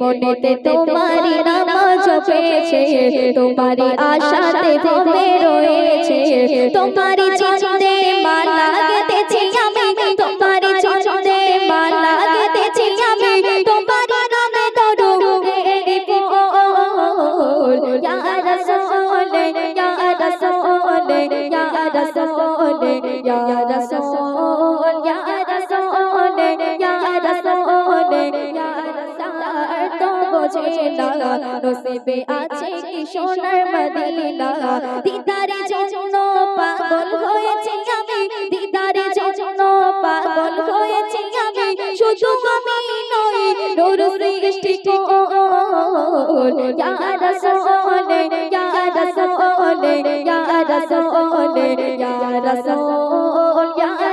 মনেতে তোমারি নামাজ পেয়েছে, তোমারি আশাতে ভবে রয়েছে, তোমারি ছন্দে মালা গেতেছি আমি, তোমারি ছন্দে মালা গেতেছি আমি, তোমারি নামে দরু ইয়া রাসূল ইয়া রাসূল ইয়া রাসূল ইয়া রাসূল ইয়া বোঝে না নসিবে আছে কি সোনার মদিনা? দিদারে জন্য পাগল হয়েছে আমি, দিদারে জন্য পাগল হয়েছে আমি। শুধু আমি নই, নূর সৃষ্টি কোন ইয়া রাসূল ইয়া রাসূল ইয়া রাসূল ইয়া রাসূল ইয়া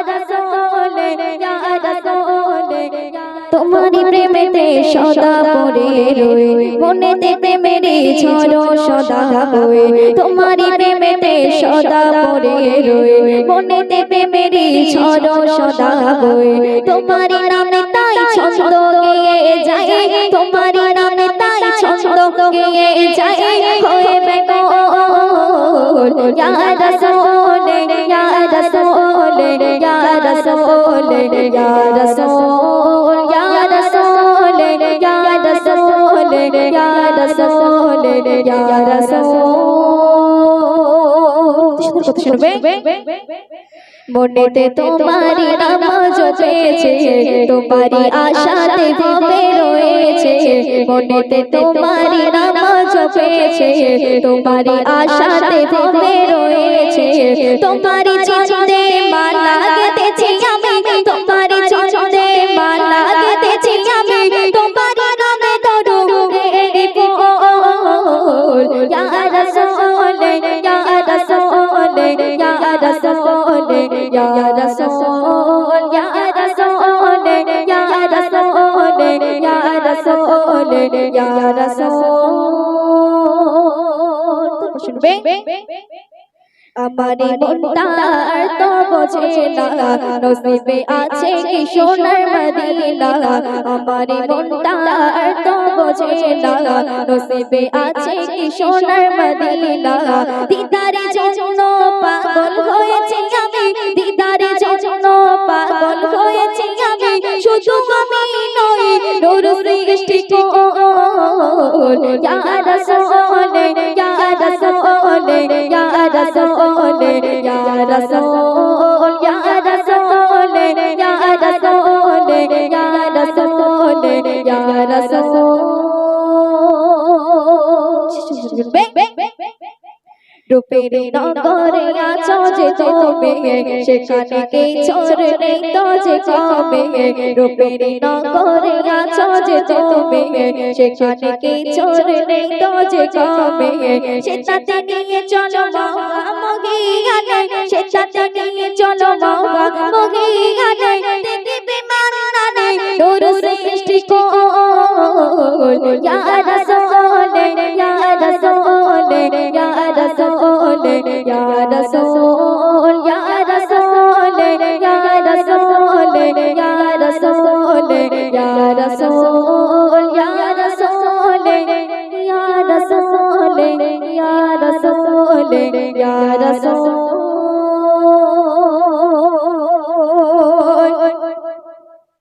প্রেমেতে সদা পড়ে রয়ে, মনেতে প্রেমেরই ঝড় সদা বয়ে তোমারি প্রেমেতে সদা পড়ে রয়ে, মনেতে প্রেমেরই ঝড় সদা বয়ে তোমারি নামে তাই ছন্দ গেয়ে যায় তোমারি নামে তাই ছন্দ গেয়ে যায়, হয়ে বেকল ইয়া রাসূল ইয়া রাসূল ইয়া রাসূল ইয়া রাসূল ya rasul ya rasul মনেতে তোমারি নাম তোমারি আশাতে ভবে রয়েছে মনেতে তোমারি তোমারি আশাতে রয়েছে তোমারি رسول يا رسول يا رسول يا رسول يا رسول আমারে মনটা তো বোঝে না নসিবে আছে কি মদিনা আমারে মনটা তো বোঝে না নসিবে আছে কি মদিনা দিদারে নূর সৃষ্টি কোন ইয়া রাসূল ইয়া রাসূল ইয়া রাসূল ইয়া রাসূল ইয়া রাসূল ইয়া রাসূল ইয়া রাসূল ইয়া রাসূল রূপের নগরে আছো যে তুমি। সেখানে কে ছোর নেই তো যে কবে রূপের নগরে আছো যে তুমি। সেখানে কে ছোর নেই তো যে কবে সেটাতে নিয়ে চলো মহিয়ানে সেটাতে নিয়ে চলো দিবি মানানে নূর সৃষ্টি ইয়া রাসূল Ya Rasul, Ya Rasul, Ya Rasul, Ya Rasul, Ya Rasul, Ya Rasul, Ya Rasul, Ya Rasul, Ya Rasul.